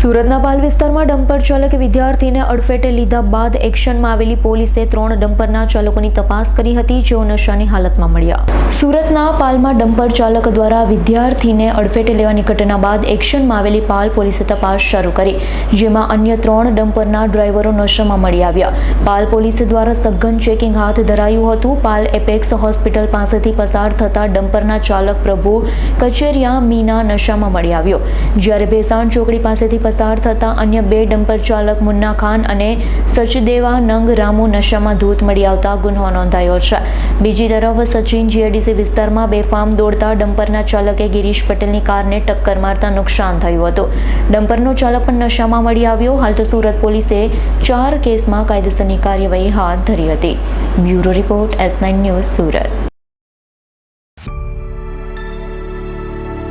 સુરતના પાલ વિસ્તારમાં ડમ્પર ચાલકે વિદ્યાર્થીને અડફેટે લીધા બાદ એક્શનમાં આવેલી પોલીસે ત્રણ ડમ્પરના ચાલકોની તપાસ કરી હતી, જેઓ નશાની હાલતમાં મળ્યા. સુરતના પાલમાં ડમ્પર ચાલક દ્વારા વિદ્યાર્થીને અડફેટે લેવાની ઘટના બાદ એક્શનમાં આવેલી પાલ પોલીસે તપાસ શરૂ કરી, જેમાં અન્ય ત્રણ ડમ્પરના ડ્રાઈવરો નશામાં મળી આવ્યા. પાલ પોલીસ દ્વારા સઘન ચેકિંગ હાથ ધરાયું હતું. પાલ એપેક્સ હોસ્પિટલ પાસેથી પસાર થતા ડમ્પરના ચાલક પ્રભુ કચેરિયા મીના નશામાં મળી આવ્યો. જ્યારે ભેસાણ ચોકડી પાસેથી પસાર થતા અન્ય બે ડમ્પર ચાલક મુન્ના ખાન અને સચદેવા નંગ રામુ નશામાં ધૂત મળી આવતા ગુન્હો નોંધાયો છે. બીજી તરફ સચિન જીઆઈડીસી વિસ્તારમાં બેફામ દોડતા ડમ્પરના ચાલકે ગિરીશ પટેલની કારને ટક્કર મારતા નુકસાન થયું હતું. ડમ્પરનો ચાલક પણ નશામાં મળી આવ્યો. હાલ તો સુરત પોલીસે ચાર કેસમાં કાયદેસરની કાર્યવાહી હાથ ધરી હતી. Bureau report S nine news Surat.